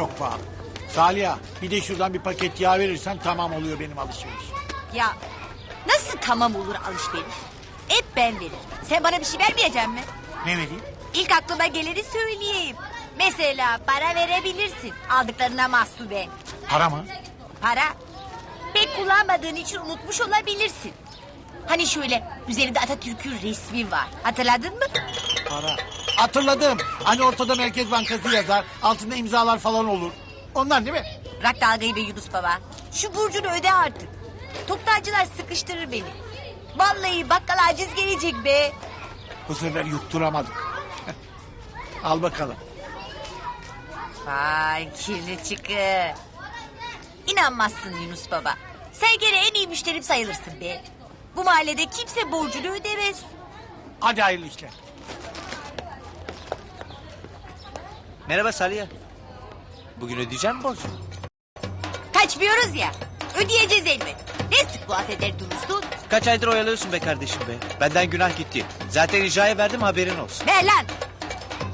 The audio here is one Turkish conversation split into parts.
çok pahalı. Salih bir de şuradan bir paket yağ verirsen tamam oluyor benim alışveriş. Ya nasıl tamam olur alışveriş? Hep ben veririm. Sen bana bir şey vermeyecek mi? Ne vereyim? İlk aklıma geleni söyleyeyim. Mesela para verebilirsin aldıklarına mahsuben. Para mı? Para. Pek kullanmadığın için unutmuş olabilirsin. Hani şöyle üzerinde Atatürk'ün resmi var. Hatırladın mı? Para. Hatırladım. Hani ortada Merkez Bankası yazar. Altında imzalar falan olur. Ondan değil mi? Bırak dalgayı be Yunus baba. Şu burcunu öde artık. Toptancılar sıkıştırır beni. Vallahi bakkal aciz gelecek be. Bu sefer yutturamadım. Al bakalım. Vay kirli çıkı. İnanmazsın Yunus baba. Sen gene en iyi müşterim sayılırsın be. Bu mahallede kimse borcunu ödemez. Hadi hayırlı işler. Merhaba Salih. Bugün ödeyeceğim mi borcu? Kaçmıyoruz ya. Ödeyeceğiz elbet. Ne sık bu affeder durursun? Kaç aydır oyalıyorsun be kardeşim be. Benden günah gitti. Zaten icraya verdim haberin olsun. Ver lan.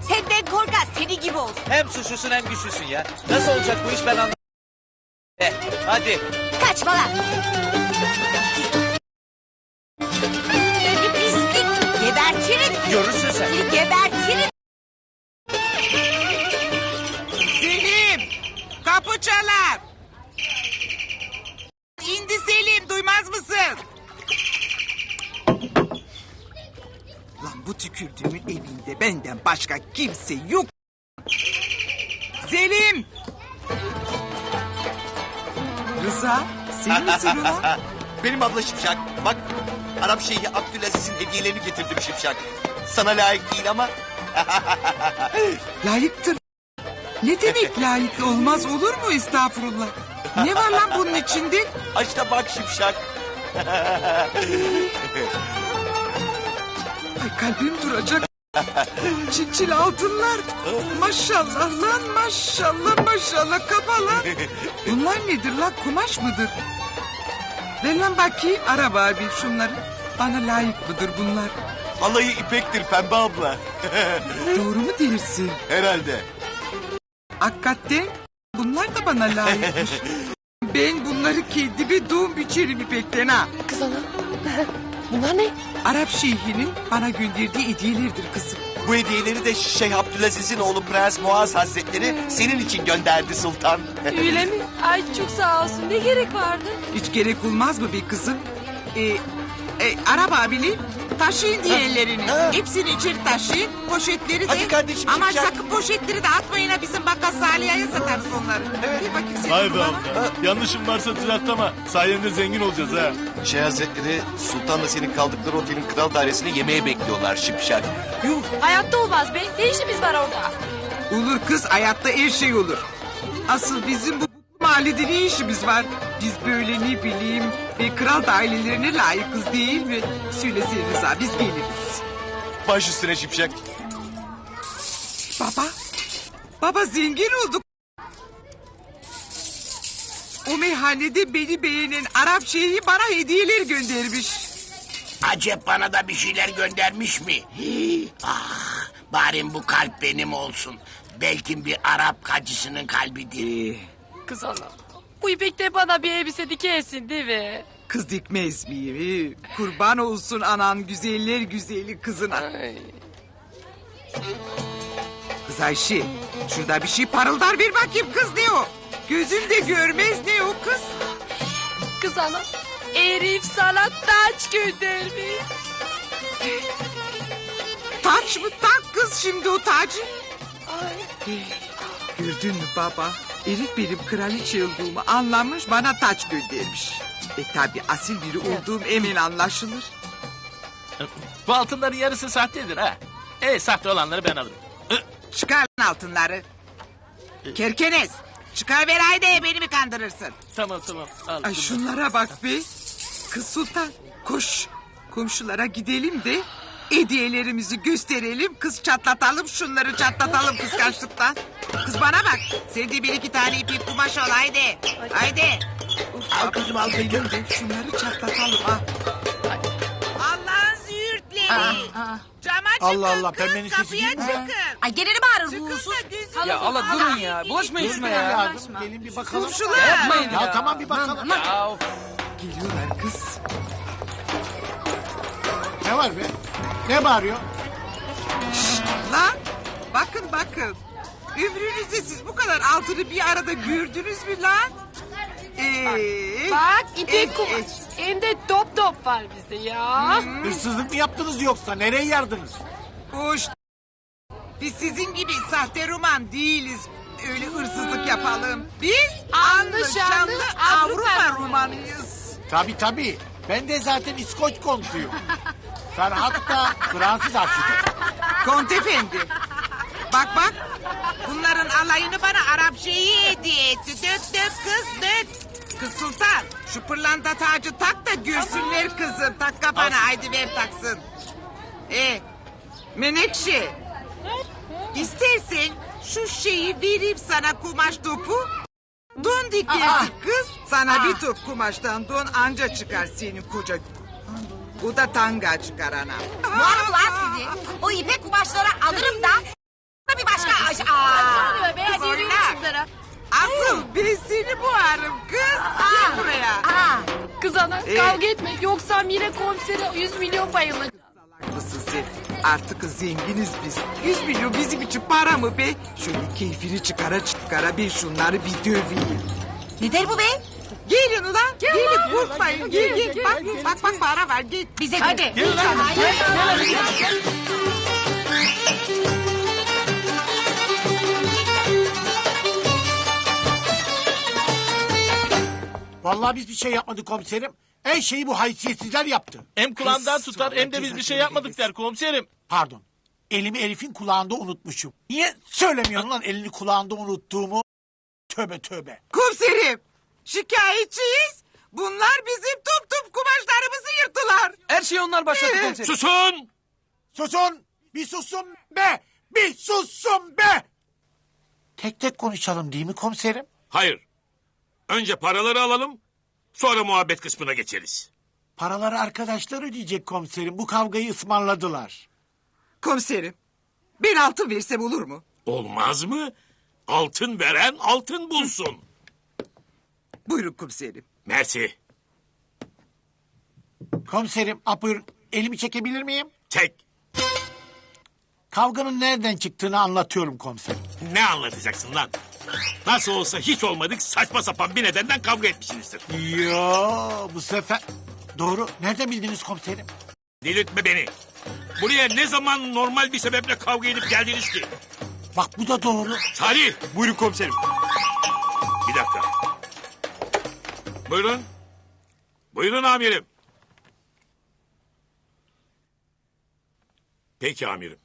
Senden korkar seni gibi olsun. Hem suçlusun hem güçlüsün ya. Nasıl olacak bu iş ben anlamadım. Eh, hadi. Kaçma lan. Seni pislik. Gebertirim. seni. Görürsün sen. Seni gebertirim. Duymaz mısın? Lan bu tükürdüğümün evinde benden başka kimse yok. Selim! Rıza sen misin ulan? Benim abla Şipşak. Bak Arap Şeyhi Abdülaziz'in hediyelerini getirdim Şipşak. Sana layık değil ama Layıktır. Ne demek layık olmaz olur mu estağfurullah? Ne var lan bunun içinde? aç da bak Şipşak. Ay kalbim duracak. Çinçil altınlar. Maşallah lan maşallah maşallah kapa lan. Bunlar nedir lan kumaş mıdır? Ver lan bakayım araba abi şunları. Bana layık mıdır bunlar? Alayı ipektir pembe abla. Doğru mu dersin? Herhalde. Hakikaten bunlar da bana layıkmış. Ben bunları kendime doğum biçerim ipekten ha. Kız ana. Bunlar ne? Arap şeyhinin bana gönderdiği hediyelerdir kızım. Bu hediyeleri de Şeyh Abdülaziz'in oğlu Prens Muaz Hazretleri senin için gönderdi sultan. Öyle mi? Ay çok sağ olsun. Ne gerek vardı? Hiç gerek olmaz mı bir kızım? Ee, e, araba abili taşıyın diğerlerini. Ha. Hepsini içeri taşıyın. Poşetleri de. Hadi kardeşim, Ama çıkacak. sakın poşetleri de atmayın ha bizim bakkal Saliha'ya satarız onları. Bir bakayım senin Vay be abla. Yanlışım varsa düzelt ama sayende zengin olacağız ha. Şeyh Hazretleri sultanla senin kaldıkları otelin kral dairesine yemeğe bekliyorlar Şipşak. Yuh, Hayatta olmaz be. Ne işimiz var orada? olur kız hayatta her şey olur. Asıl bizim bu mahallede ne işimiz var? Biz böyle ne bileyim ve kral ailelerine layıkız değil mi? Söylesene Rıza biz geliriz. Baş üstüne Şipşak. Baba. Baba zengin olduk. O meyhanede beni beğenen Arap şeyhi bana hediyeler göndermiş. Acep bana da bir şeyler göndermiş mi? Hii, ah, bari bu kalp benim olsun. Belki bir Arap kacısının kalbidir. Kız ana. Bu İpek de bana bir elbise dikersin değil mi? Kız dikmez miyim? Kurban olsun anan güzeller güzeli kızına. Ay. Kız Ayşe şurada bir şey parıldar bir bakayım kız ne o? Gözüm de görmez ne o kız? Kız ana. Herif sana taç göndermiş. Taç mı tak kız şimdi o tacı? Ay. Gördün mü baba? Elif benim kraliçe olduğumu anlamış bana taç göndermiş. E tabi asil biri olduğum emin anlaşılır. Bu altınların yarısı sahtedir ha. E sahte olanları ben alırım. Çıkar lan altınları. Kerkenes. Çıkar ver haydi beni mi kandırırsın? Tamam tamam al. Ay şunlara bak be. Kız Sultan koş. Komşulara gidelim de hediyelerimizi gösterelim. Kız çatlatalım şunları çatlatalım kıskançlıktan. Kız bana bak. Sen de bir iki tane ipek kumaş al haydi. Haydi. Of, Al kızım, al kızım. de Şunları çatlatalım ha. Allah'ın züğürtleri. Cama çıkın Allah Allah, kız, pembenin sesi kapıya değil mi? çıkın. Ay ne bağırır bu Çıkın da gözünü Ya Allah durun ya. Bulaşmayın şuna ya. Yardım gelin bir bakalım. Komşular. Yapmayın Ya ya. tamam bir bakalım. Ya of. Geliyorlar kız. Ne var be? Ne bağırıyor? Lan bakın bakın. Ömrünüzde siz bu kadar altını bir arada gördünüz mü lan? Ee, Bak ipek Evet, kumaş. Hem de top top var bizde ya. Hırsızlık mı yaptınız yoksa? Nereye yardınız? Hoş. Biz sizin gibi sahte roman değiliz. Öyle hırsızlık yapalım. Biz Anlı anlı şanlı Avrupa Avrupa romanıyız. Tabii tabii. Ben de zaten İskoç kontuyum. Ferhat da Fransız aşığı. Kont efendi. Bak bak. Bunların alayını bana Arap şeyi hediye etti. Dök dök kız dök. Kız Sultan şu pırlanta tacı tak da görsünler kızım. Tak kafana haydi ver taksın. E Menekşe. İstersen şu şeyi vereyim sana kumaş topu. Don dikersin kız. Sana bir top kumaştan don anca çıkar senin koca. Bu da tanga çıkar anam. Var ulan sizi. O ipek kumaşları alırım da bir başka... Aa, Oluyor be hadi Kız yürüyün oyna. şunlara. Asıl ben seni buharım kız. Gel buraya. aa. Kız ana Ee? kavga etme. Yoksa Mire komisere 100 milyon bayılır. Mısın sen? Artık zenginiz biz. 100 milyon bizim için para mı be? Şöyle keyfini çıkara çıkara bir şunları bir döveyim. Ne der bu be? Gelin korkmayın. Gel gel. Bak bak bak para var gel. Bize Hadi. Vallahi biz bir şey yapmadık komiserim. Her şeyi bu haysiyetsizler yaptı. Hem kulağından tutar hem de biz bir şey yapmadık der komiserim. Pardon. Elimi Elif'in kulağında unutmuşum. Niye söylemiyorsun lan elini kulağında unuttuğumu? Tövbe tövbe. Komiserim. Şikayetçiyiz. Bunlar bizim top top kumaşlarımızı yırttılar. Her şeyi onlar başlattı komiserim. Susun! Susun! Bir susun be! Bir susun be! Tek tek konuşalım değil mi komiserim? Hayır. Önce paraları alalım, sonra muhabbet kısmına geçeriz. Paraları arkadaşlar ödeyecek komiserim. Bu kavgayı ısmarladılar. Komiserim. Ben altın versem olur mu? Olmaz mı? Altın veren altın bulsun. Buyurun komiserim. Mersi, Komiserim, ah buyurun. Elimi çekebilir miyim? çek. Kavganın nereden çıktığını anlatıyorum komiserim. Ne anlatacaksın lan? Nasıl olsa hiç olmadık saçma sapan bir nedenden kavga etmişsinizdir. Yo bu sefer... Doğru. Nereden bildiniz komiserim? Delirtme beni. Buraya ne zaman normal bir sebeple kavga edip geldiniz ki? Bak bu da doğru. Salih. Buyurun komiserim. Bir dakika. Buyurun. Buyurun amirim. Peki amirim.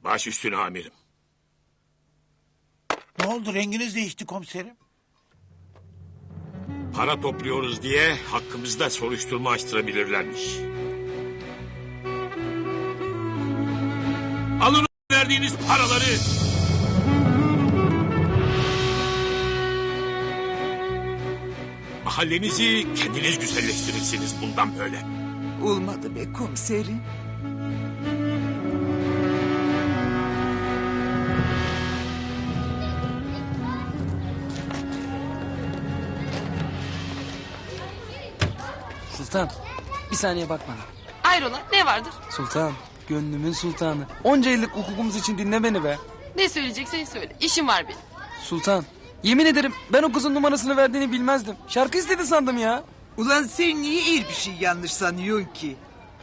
Baş üstüne amirim. Ne oldu renginiz değişti komiserim? Para topluyoruz diye hakkımızda soruşturma açtırabilirlermiş. Alın verdiğiniz paraları. Mahallenizi kendiniz güzelleştirirsiniz bundan böyle. Olmadı be komiserim. Sultan bir saniye bak bana. Hayrola ne vardır? Sultan gönlümün sultanı. Onca yıllık hukukumuz için dinle beni be. Ne söyleyeceksen söyle. İşim var benim. Sultan yemin ederim ben o kızın numarasını verdiğini bilmezdim. Şarkı istedi sandım ya. Ulan sen niye el bir şey yanlış sanıyorsun ki?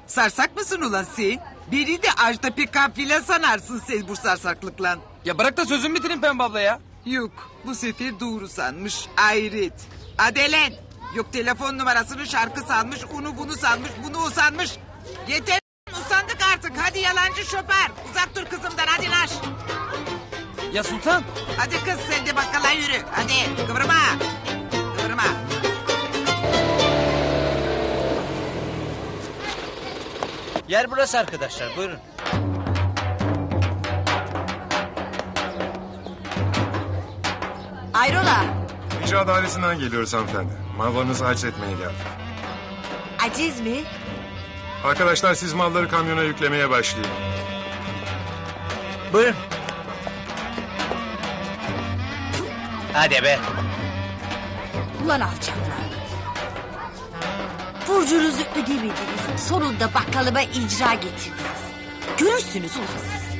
Sarsak mısın ulan sen? Beni de Ajda Pekkan filan sanarsın sen bu sarsaklıkla. Ya bırak da sözümü bitireyim Pembe abla ya. Yok bu sefer doğru sanmış ayret. Adelen yok telefon numarasını şarkı sanmış onu bunu sanmış bunu o sanmış. Yeter usandık artık hadi yalancı şoför uzak dur kızımdan hadi naş. Ya Sultan Hadi kız sen de bakkala yürü hadi kıvırma kıvırma. Yer burası arkadaşlar buyurun. Ayrola. İcra dairesinden geliyoruz hanımefendi. Mallarınızı hac etmeye geldik. Aciz mi? Arkadaşlar siz malları kamyona yüklemeye başlayın. Buyurun. Hadi be. Ulan alçaklar. Borcunuzu ödemediniz. Sonunda bakkalıma icra getirdiniz. Görürsünüz ulan siz.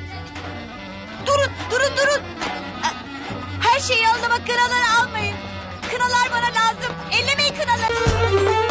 Durun, durun, durun. Her şeyi anlama kınaları almayın. Kınalar bana lazım. Ellemeyin kınaları.